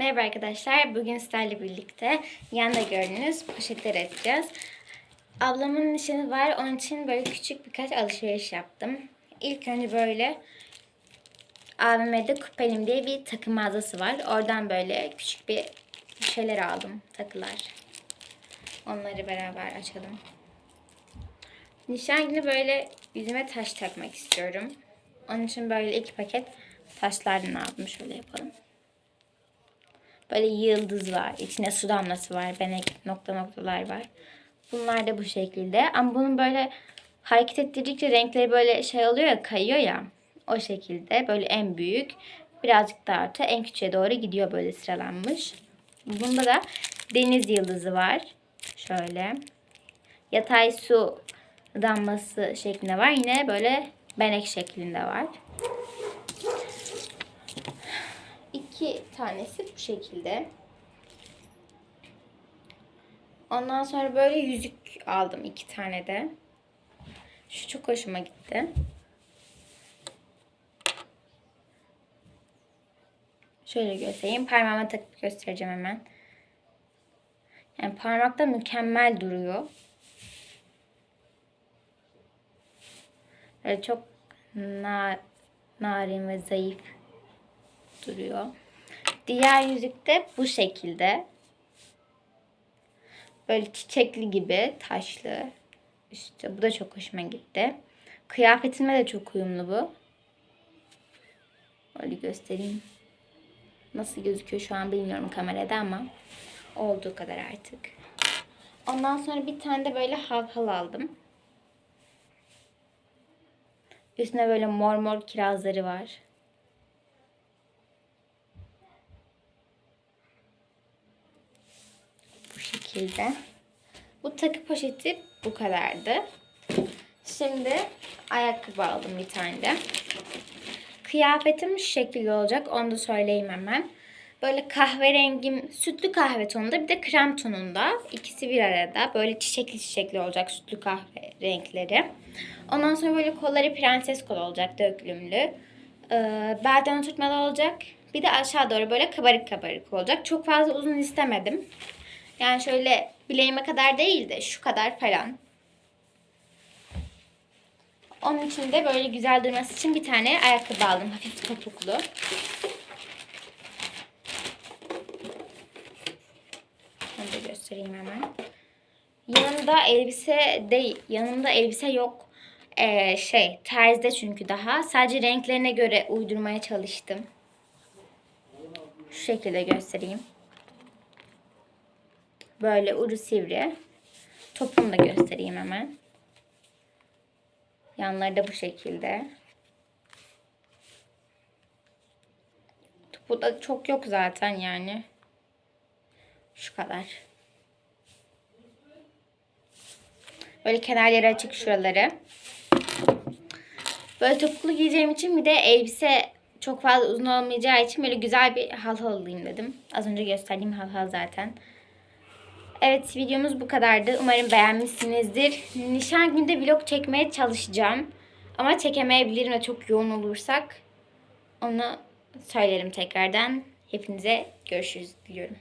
Merhaba arkadaşlar. Bugün sizlerle birlikte yanda gördüğünüz poşetler edeceğiz. Ablamın nişanı var. Onun için böyle küçük birkaç alışveriş yaptım. İlk önce böyle AVM'de Kupelim diye bir takım mağazası var. Oradan böyle küçük bir şeyler aldım. Takılar. Onları beraber açalım. Nişan günü böyle yüzüme taş takmak istiyorum. Onun için böyle iki paket taşlardan aldım. Şöyle yapalım. Böyle yıldız var. İçine su damlası var. Benek nokta noktalar var. Bunlar da bu şekilde. Ama bunun böyle hareket ettirdikçe renkleri böyle şey oluyor ya kayıyor ya. O şekilde böyle en büyük birazcık da artı en küçüğe doğru gidiyor böyle sıralanmış. Bunda da deniz yıldızı var. Şöyle. Yatay su damlası şeklinde var. Yine böyle benek şeklinde var. İki tanesi bu şekilde. Ondan sonra böyle yüzük aldım iki tane de. Şu çok hoşuma gitti. Şöyle göstereyim. Parmağıma takıp göstereceğim hemen. Yani parmakta mükemmel duruyor. Böyle çok na narin ve zayıf duruyor. Diğer yüzük de bu şekilde. Böyle çiçekli gibi taşlı. İşte bu da çok hoşuma gitti. Kıyafetimle de çok uyumlu bu. Öyle göstereyim. Nasıl gözüküyor şu an bilmiyorum kamerada ama olduğu kadar artık. Ondan sonra bir tane de böyle halhal aldım. Üstüne böyle mor mor kirazları var. Bu şekilde. Bu takı poşeti bu kadardı. Şimdi ayakkabı aldım bir tane de. Kıyafetim şu şekilde olacak. Onu da söyleyeyim hemen. Böyle kahverengim, sütlü kahve tonunda bir de krem tonunda. İkisi bir arada. Böyle çiçekli çiçekli olacak sütlü kahve renkleri. Ondan sonra böyle kolları prenses kol olacak dökülümlü. Ee, belden oturtmalı olacak. Bir de aşağı doğru böyle kabarık kabarık olacak. Çok fazla uzun istemedim. Yani şöyle bileğime kadar değil de şu kadar falan. Onun için de böyle güzel durması için bir tane ayakkabı aldım. Hafif topuklu. Onu da göstereyim hemen. Yanımda elbise değil. Yanımda elbise yok. Ee, şey terzde çünkü daha. Sadece renklerine göre uydurmaya çalıştım. Şu şekilde göstereyim. Böyle ucu sivri. Topunu da göstereyim hemen. Yanları da bu şekilde. Topu da çok yok zaten yani. Şu kadar. Böyle kenarları açık şuraları. Böyle topuklu giyeceğim için bir de elbise çok fazla uzun olmayacağı için böyle güzel bir halhal alayım dedim. Az önce gösterdiğim halhal zaten. Evet videomuz bu kadardı. Umarım beğenmişsinizdir. Nişan günde vlog çekmeye çalışacağım. Ama çekemeyebilirim ve çok yoğun olursak onu söylerim tekrardan. Hepinize görüşürüz diliyorum.